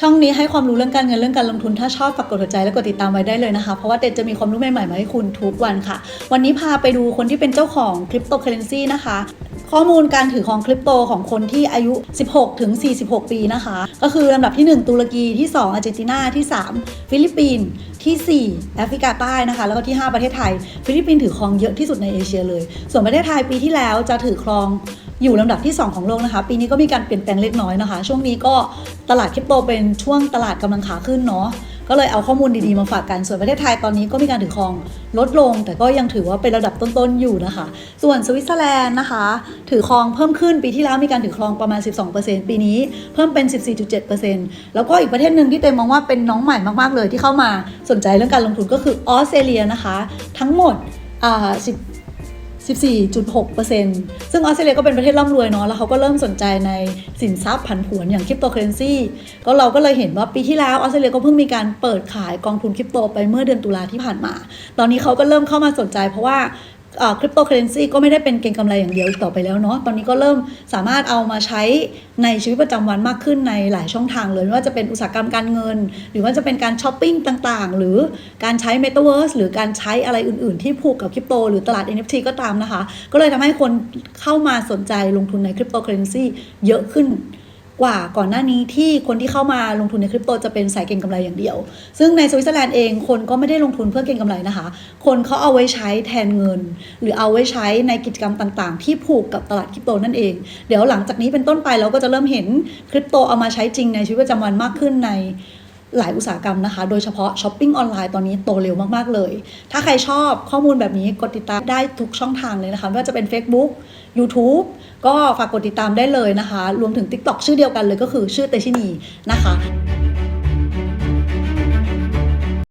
ช่องนี้ให้ความรู้เรื่องการเงินเรื่องการลงทุนถ้าชอบฝากกดหัวใจและกดติดตามไว้ได้เลยนะคะ เพราะว่าเต็จะมีความรู้ใหม่ๆมาให้คุณทุกวันค่ะ วันนี้พาไปดูคนที่เป็นเจ้าของคริปโตเคอเรนซีนะคะข้อมูลการถือของคริปโตของคนที่อายุ 16 ถึง 46 ปีนะคะ ก็คือลำดับที่ 1 ตุรกีที่ 2 อาร์เจนตินาที่ 3 ฟิลิปปินส์ที่ 4 แอฟริกาใต้นะคะ แล้วก็ที่ 5 ประเทศไทย ฟิลิปปินส์ถือครองเยอะที่สุดในเอเชียเลย ส่วนประเทศไทยปีที่แล้วจะถือครอง อยู่ลำดับที่ 2 ของโลกนะคะ ปีนี้ก็มีการเปลี่ยนแปลงเล็กน้อยนะคะ ช่วงนี้ก็ตลาดคริปโตเป็นช่วงตลาดกำลังขาขึ้นเนาะก็เลยเอาข้อมูลดีๆมาฝากกัน ส่วนประเทศไทยตอนนี้ก็มีการถือครองลดลง แต่ก็ยังถือว่าเป็นระดับต้นๆอยู่นะคะ ส่วนสวิตเซอร์แลนด์นะคะ ถือครองเพิ่มขึ้นปีที่แล้วมีการถือครองประมาณ 12%ปีนี้เพิ่มเป็น 14.7%แล้วก็อีกประเทศหนึ่งที่เต็มมองว่าเป็นน้องใหม่มากๆเลยที่เข้ามาสนใจเรื่องการลงทุนก็คือออสเตรเลียนะคะ ทั้งหมดอ่า10 14.6%ซึ่งออสเตรเลียก็เป็นประเทศร่ำรวยเนาะแล้วเขาก็เริ่มสนใจในสินทรัพย์ผันผวนอย่างคริปโตเคอเรนซีก็เราก็เลยเห็นว่าปีที่แล้วออสเตรเลียก็เพิ่งมีการเปิดขายกองทุนคริปโตไปเมื่อเดือนตุลาที่ผ่านมา ตอนนี้เขาก็เริ่มเข้ามาสนใจเพราะว่า คริปโตเคอเรนซีก็ไม่ได้เป็นเก็งกำไรอย่างเดียวอีกต่อไปแล้วเนาะ ตอนนี้ก็เริ่มสามารถเอามาใช้ในชีวิตประจำวันมากขึ้นในหลายช่องทางเลยไม่ว่าจะเป็นอุตสาหกรรมการเงิน หรือว่าจะเป็นการช้อปปิ้งต่างๆ หรือการใช้ Metaverse หรือการใช้อะไรอื่นๆ ที่ผูกกับคริปโต หรือตลาด NFT ก็ตามนะคะ ก็เลยทำให้คนเข้ามาสนใจลงทุนในคริปโตเคอเรนซีเยอะขึ้น กว่าก่อนหน้านี้ที่คนที่เข้ามาลงทุนในคริปโตจะเป็นสายเก็งกำไรอย่างเดียว ซึ่งในสวิตเซอร์แลนด์เองคนก็ไม่ได้ลงทุนเพื่อเก็งกำไรนะคะ คนเขาเอาไว้ใช้แทนเงิน หรือเอาไว้ใช้ในกิจกรรมต่างๆ ที่ผูกกับตลาดคริปโตนั่นเอง เดี๋ยวหลังจากนี้เป็นต้นไปเราก็จะเริ่มเห็นคริปโตเอามาใช้จริงในชีวิตประจำวันมากขึ้นใน หลายอุตสาหกรรมนะคะ โดยเฉพาะช้อปปิ้งออนไลน์ตอนนี้โตเร็วมากๆเลย ถ้าใครชอบข้อมูลแบบนี้กดติดตามได้ทุกช่องทางเลยนะคะ ไม่ว่าจะเป็น Facebook YouTube ก็ฝากกดติดตามได้เลยนะคะ รวมถึง TikTok ชื่อเดียวกันเลยก็คือชื่อเตชินีนะคะ